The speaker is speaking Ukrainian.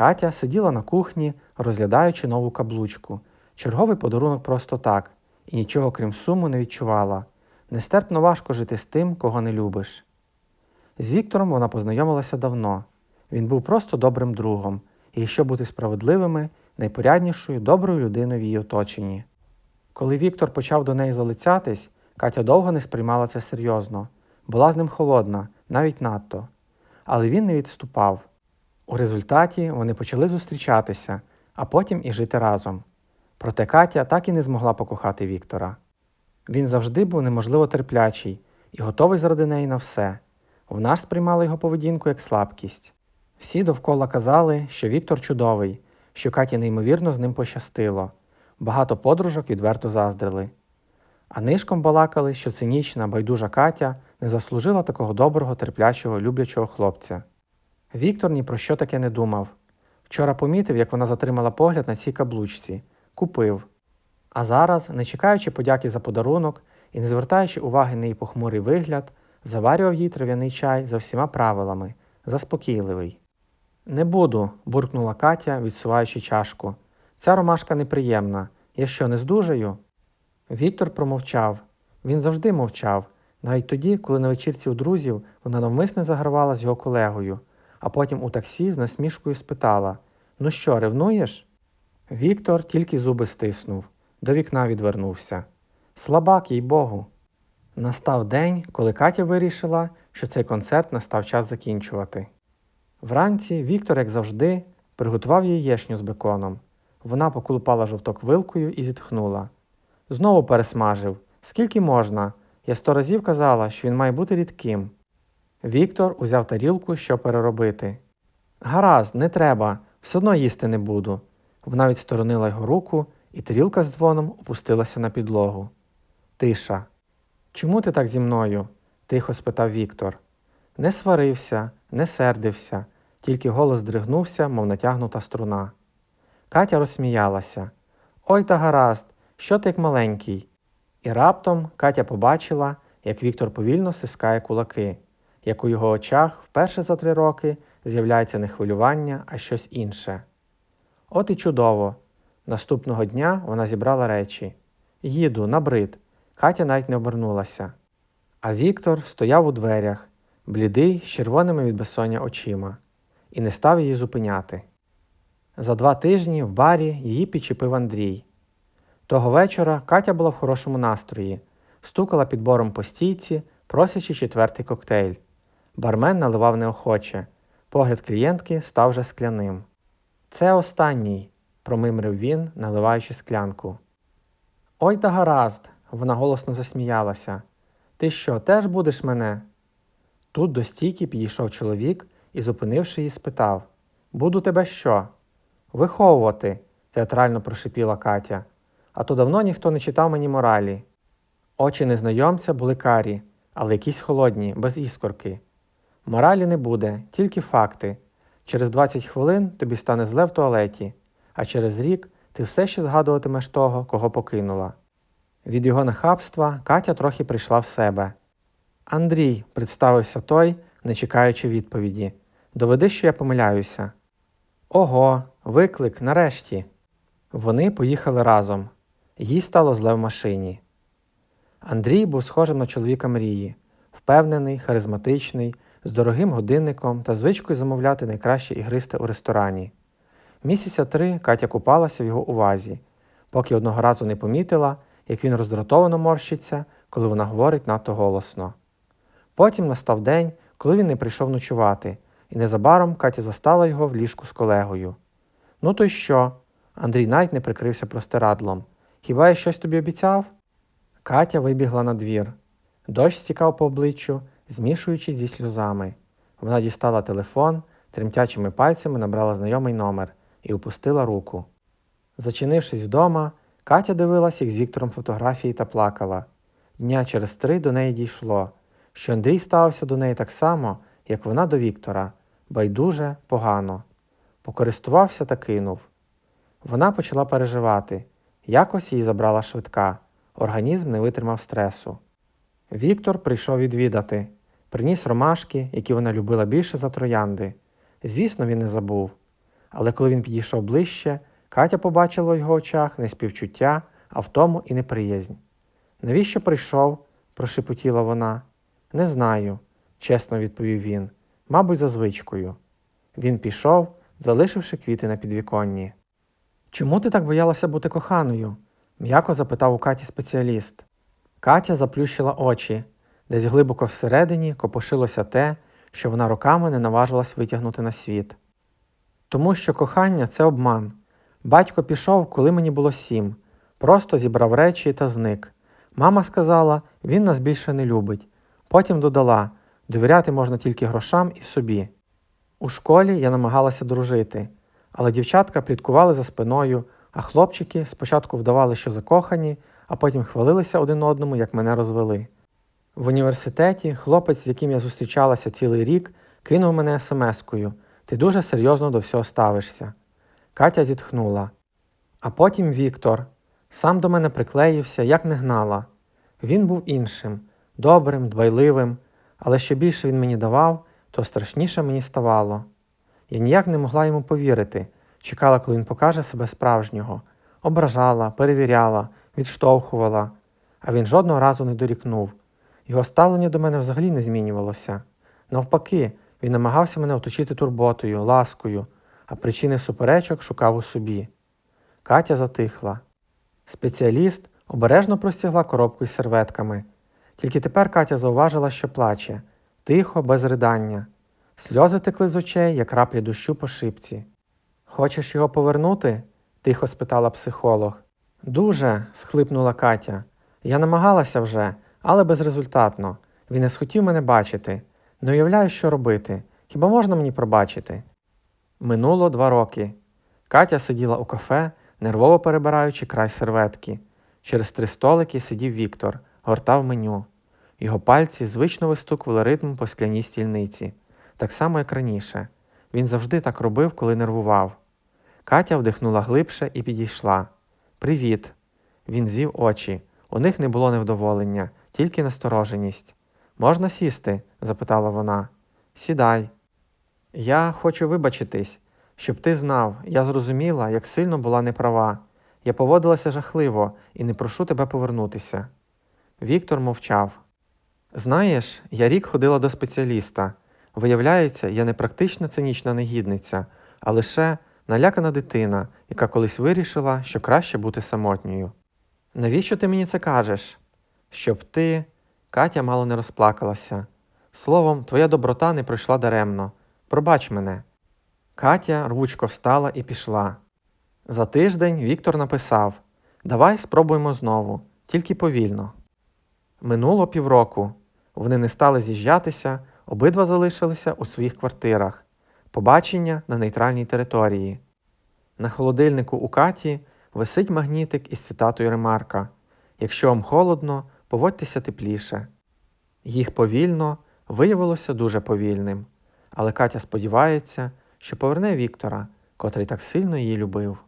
Катя сиділа на кухні, розглядаючи нову каблучку. Черговий подарунок просто так, і нічого крім суму не відчувала. Нестерпно важко жити з тим, кого не любиш. З Віктором вона познайомилася давно. Він був просто добрим другом, і якщо бути справедливими, найпоряднішою, доброю людиною в її оточенні. Коли Віктор почав до неї залицятись, Катя довго не сприймала це серйозно, була з ним холодна, навіть надто. Але він не відступав. У результаті вони почали зустрічатися, а потім і жити разом. Проте Катя так і не змогла покохати Віктора. Він завжди був неможливо терплячий і готовий заради неї на все. Вона ж сприймала його поведінку як слабкість. Всі довкола казали, що Віктор чудовий, що Каті неймовірно з ним пощастило. Багато подружок відверто заздрили. А нишком балакали, що цинічна, байдужа Катя не заслужила такого доброго, терплячого, люблячого хлопця. Віктор ні про що таке не думав. Вчора помітив, як вона затримала погляд на цій каблучці, купив. А зараз, не чекаючи подяки за подарунок і не звертаючи уваги на її похмурий вигляд, заварював їй трав'яний чай за всіма правилами, заспокійливий. Не буду, буркнула Катя, відсуваючи чашку. Ця ромашка неприємна. Я що, не здужаю? Віктор промовчав. Він завжди мовчав, навіть тоді, коли на вечірці у друзів вона навмисне загравала з його колегою, а потім у таксі з насмішкою спитала: Ну що, ревнуєш? Віктор тільки зуби стиснув, до вікна відвернувся. Слабак, їй Богу. Настав день, коли Катя вирішила, що цей концерт настав час закінчувати. Вранці Віктор, як завжди, приготував яєчню з беконом. Вона поколупала жовток вилкою і зітхнула. Знову пересмажив. Скільки можна? Я сто разів казала, що він має бути рідким. Віктор узяв тарілку, щоб переробити. Гаразд, не треба, все одно їсти не буду. Вона відсторонила його руку, і тарілка з дзвоном опустилася на підлогу. Тиша. Чому ти так зі мною? тихо спитав Віктор. Не сварився, не сердився, тільки голос дригнувся, мов натягнута струна. Катя розсміялася. Ой та гаразд, що ти як маленький. І раптом Катя побачила, як Віктор повільно стискає кулаки, як у його очах вперше за три роки з'являється не хвилювання, а щось інше. От і чудово. Наступного дня вона зібрала речі. Їду, набрид. Катя навіть не обернулася. А Віктор стояв у дверях, блідий, з червоними від безсоння очима, і не став її зупиняти. За два тижні в барі її підчепив Андрій. Того вечора Катя була в хорошому настрої, стукала підбором по стійці, просячи четвертий коктейль. Бармен наливав неохоче, погляд клієнтки став вже скляним. Це останній, промимрив він, наливаючи склянку. Ой та гаразд, вона голосно засміялася. Ти що, теж будеш мене? Тут до стійки підійшов чоловік і, зупинивши її, спитав Буду тебе що? Виховувати, театрально прошипіла Катя. А то давно ніхто не читав мені моралі. Очі незнайомця були карі, але якісь холодні, без іскорки. Моралі не буде, тільки факти. Через 20 хвилин тобі стане зле в туалеті, а через рік ти все ще згадуватимеш того, кого покинула. Від його нахабства Катя трохи прийшла в себе. Андрій, представився той, не чекаючи відповіді. Доведи, що я помиляюся. Ого, виклик, нарешті. Вони поїхали разом. Їй стало зле в машині. Андрій був схожим на чоловіка мрії, впевнений, харизматичний, з дорогим годинником та звичкою замовляти найкраще ігристе у ресторані. Місяця три Катя купалася в його увазі, поки одного разу не помітила, як він роздратовано морщиться, коли вона говорить надто голосно. Потім настав день, коли він не прийшов ночувати, і незабаром Катя застала його в ліжку з колегою. Ну, то й що? Андрій навіть не прикрився простирадлом. Хіба я щось тобі обіцяв? Катя вибігла на двір. Дощ стікав по обличчю, змішуючись зі сльозами. Вона дістала телефон, тремтячими пальцями набрала знайомий номер і опустила руку. Зачинившись вдома, Катя дивилась, як з Віктором фотографії та плакала. Дня через три до неї дійшло, що Андрій ставився до неї так само, як вона до Віктора, байдуже, погано. Покористувався та кинув. Вона почала переживати. Якось її забрала швидка. Організм не витримав стресу. Віктор прийшов відвідати, приніс ромашки, які вона любила більше за троянди. Звісно, він не забув. Але коли він підійшов ближче, Катя побачила в його очах не співчуття, а втому і неприязнь. Навіщо прийшов? прошепотіла вона. Не знаю, чесно відповів він, мабуть, за звичкою. Він пішов, залишивши квіти на підвіконні. Чому ти так боялася бути коханою? м'яко запитав у Каті спеціаліст. Катя заплющила очі, десь глибоко всередині копошилося те, що вона роками не наважилась витягнути на світ. Тому що кохання це обман. Батько пішов, коли мені було сім, просто зібрав речі та зник. Мама сказала, він нас більше не любить. Потім додала довіряти можна тільки грошам і собі. У школі я намагалася дружити, але дівчатка пліткували за спиною, а хлопчики спочатку вдавали, що закохані, а потім хвалилися один одному, як мене розвели. В університеті хлопець, з яким я зустрічалася цілий рік, кинув мене смс-кою. Ти дуже серйозно до всього ставишся. Катя зітхнула. А потім Віктор. Сам до мене приклеївся, як не гнала. Він був іншим, добрим, дбайливим, але що більше він мені давав, то страшніше мені ставало. Я ніяк не могла йому повірити, чекала, коли він покаже себе справжнього, ображала, перевіряла, відштовхувала, а він жодного разу не дорікнув. Його ставлення до мене взагалі не змінювалося. Навпаки, він намагався мене оточити турботою, ласкою, а причини суперечок шукав у собі. Катя затихла. Спеціаліст обережно простягла коробку із серветками. Тільки тепер Катя зауважила, що плаче, тихо, без ридання. Сльози текли з очей, як краплі дощу по шипці. Хочеш його повернути? тихо спитала психолог. Дуже, схлипнула Катя. Я намагалася вже, але безрезультатно. Він не схотів мене бачити. Не уявляю, що робити. Хіба можна мені пробачити? Минуло два роки. Катя сиділа у кафе, нервово перебираючи край серветки. Через три столики сидів Віктор, гортав меню. Його пальці звично вистукували ритм по скляній стільниці, так само, як раніше. Він завжди так робив, коли нервував. Катя вдихнула глибше і підійшла. Привіт. Він звів очі. У них не було невдоволення, тільки настороженість. Можна сісти? запитала вона. Сідай. Я хочу вибачитись, щоб ти знав, я зрозуміла, як сильно була неправа. Я поводилася жахливо і не прошу тебе повернутися. Віктор мовчав. Знаєш, я рік ходила до спеціаліста. Виявляється, я не практична цинічна негідниця, а лише налякана дитина, яка колись вирішила, що краще бути самотньою. Навіщо ти мені це кажеш? Щоб ти. Катя мало не розплакалася. Словом, твоя доброта не пройшла даремно. Пробач мене. Катя рвучко встала і пішла. За тиждень Віктор написав Давай спробуємо знову, тільки повільно. Минуло півроку. Вони не стали з'їжджатися, обидва залишилися у своїх квартирах. Побачення на нейтральній території. На холодильнику у Каті висить магнітик із цитатою Ремарка Якщо вам холодно, поводьтеся тепліше. Їх повільно виявилося дуже повільним, але Катя сподівається, що поверне Віктора, котрий так сильно її любив.